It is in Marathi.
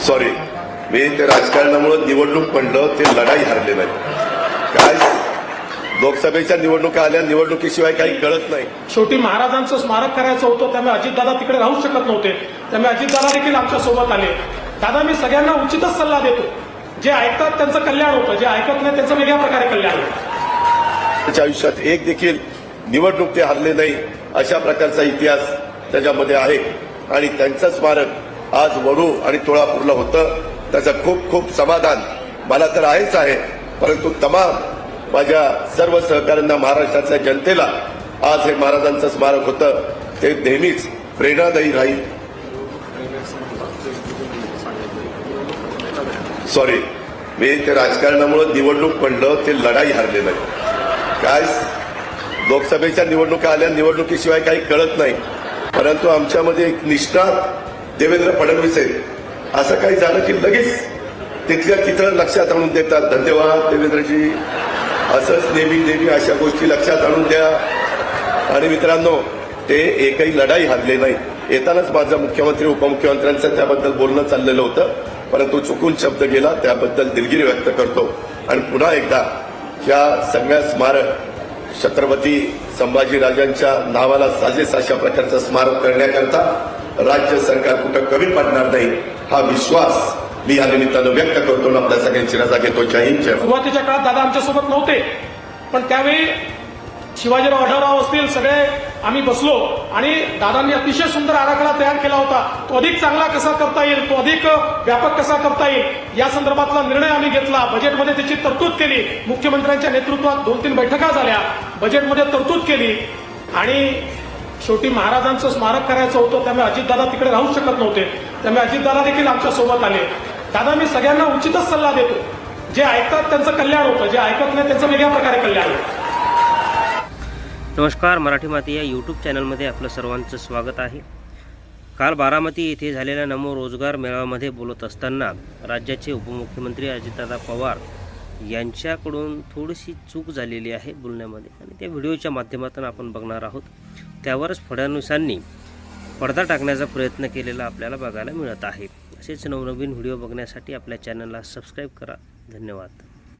सॉरी मी ते राजकारणामुळे निवडणूक म्हणलं ते लढाई हरले नाही. काय? लोकसभेच्या निवडणुका आल्या निवडणुकीशिवाय काही कळत नाही. शेवटी महाराजांचं स्मारक करायचं होतं त्यामुळे अजितदादा तिकडे राहू शकत नव्हते. त्यामुळे अजितदादा देखील आमच्यासोबत आले. दादा मी सगळ्यांना उचितच सल्ला देतो. जे ऐकतात त्यांचं कल्याण होतं जे ऐकत नाही त्यांचं वेगळ्या प्रकारे कल्याण होतं. त्याच्या आयुष्यात एक देखील निवडणूक ते हरले नाही अशा प्रकारचा इतिहास त्याच्यामध्ये आहे. आणि त्यांचं स्मारक आज वडू आणि तुळापूरला होतं. त्याचं खूप खूप समाधान मला तर आहेच आहे. परंतु तमाम माझ्या सर्व सहकाऱ्यांना महाराष्ट्रातल्या जनतेला आज हे महाराजांचं स्मारक होतं. ते नेहमीच प्रेरणादायी राहील. सॉरी मी ते राजकारणामुळे निवडणूक पडलं ते लढाई हारलेलं आहे. काय? लोकसभेच्या निवडणुका आल्या निवडणुकीशिवाय काही कळत नाही. परंतु आमच्यामध्ये एक निष्ठा देवेंद्र फडणवीस आहे असं काही झालं की लगेच तिथल्या तिथं लक्षात आणून देतात. धन्यवाद देवेंद्रजी. असंच नेहमी नेहमी अशा गोष्टी लक्षात आणून द्या. आणि मित्रांनो ते एकही लढाई हरले नाही. येतानाच माझं मुख्यमंत्री उपमुख्यमंत्र्यांचं त्याबद्दल बोलणं चाललेलं होतं. परंतु चुकून शब्द गेला त्याबद्दल दिलगिरी व्यक्त करतो. आणि पुन्हा एकदा या सगळ्या स्मारक छत्रपती संभाजीराजांच्या नावाला साजेस अशा प्रकारचं स्मारक करण्याकरता राज्य सरकार कुठं कमी पडणार नाही हा विश्वास मी या निमित्तानं व्यक्त करतो आणि आपल्या सगळ्यांची रजा घेतो. जय हिंद जय सुरुवातीच्या काळात दादा आमच्यासोबत नव्हते पण त्यावेळी शिवाजीराव आढळराव असतील सगळे आम्ही बसलो आणि दादांनी अतिशय सुंदर आराखडा तयार केला होता. तो अधिक चांगला कसा करता येईल? तो अधिक व्यापक कसा करता येईल? या संदर्भातला निर्णय आम्ही घेतला. बजेटमध्ये त्याची तरतूद केली. मुख्यमंत्र्यांच्या नेतृत्वात दोन तीन बैठका झाल्या. बजेटमध्ये तरतूद केली. आणि शेवटी महाराजांचं स्मारक करायचं होतं त्यामुळे अजितदादा तिकडे राहू शकत नव्हते. त्यामुळे अजितदादा देखील आमच्यासोबत आले. दादा मी सगळ्यांना उचितच सल्ला देतो. जे ऐकतात त्यांचं कल्याण होतं. जे ऐकत नाही त्यांचं वेगळ्या प्रकारे कल्याण होतं. नमस्कार मराठी माती या यूट्यूब चॅनलमध्ये आपलं सर्वांचं स्वागत आहे. काल बारामती येथे झालेल्या नमो रोजगार मेळाव्यामध्ये बोलत असताना राज्याचे उपमुख्यमंत्री अजितदादा पवार यांच्याकडून थोडीशी चूक झालेली आहे बोलण्यामध्ये आणि त्या व्हिडिओच्या माध्यमातून आपण बघणार आहोत. त्यावरच फडणवीसांनी पडदा टाकण्याचा प्रयत्न केलेला आपल्याला बघायला मिळत आहे. असेच नवनवीन व्हिडिओ बघण्यासाठी आपल्या चॅनलला सबस्क्राईब करा. धन्यवाद.